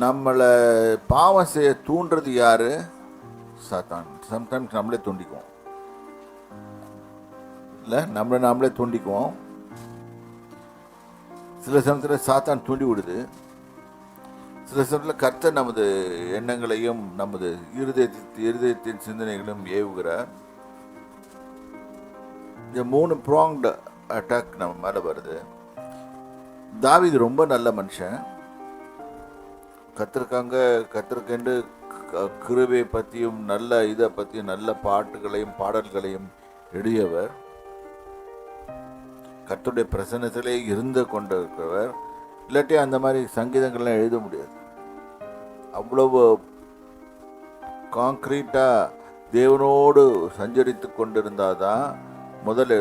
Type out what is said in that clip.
நம்மளை பாவம் செய்ய தூண்டுறது யாரு? சாத்தான். சம்டைம்ஸ் நம்மளே தூண்டிக்குவோம். இல்லை நம்மளை நாமளே தூண்டிக்குவோம். சில சமயத்தில் சாத்தான் தூண்டி விடுது. சில சமயத்தில் கர்த்தர் நமது எண்ணங்களையும் நமது இருதயத்தின் இருதயத்தின் சிந்தனைகளையும் ஏவுகிறார். இந்த மூணு ப்ராங்டு அட்டாக் நம்ம மேலே வருது. தாவீது ரொம்ப நல்ல மனுஷன். கத்திருக்காங்க கத்திருக்கண்டு கிருவை பற்றியும் நல்ல இதை பற்றியும் நல்ல பாட்டுகளையும் பாடல்களையும் எழுதியவர். கத்துடைய பிரசனத்திலே இருந்து கொண்டிருக்கிறவர். இல்லாட்டி அந்த மாதிரி சங்கீதங்கள்லாம் எழுத முடியாது. அவ்வளவு காங்க்ரீட்டாக தேவனோடு சஞ்சரித்து கொண்டிருந்தாதான் முதல்ல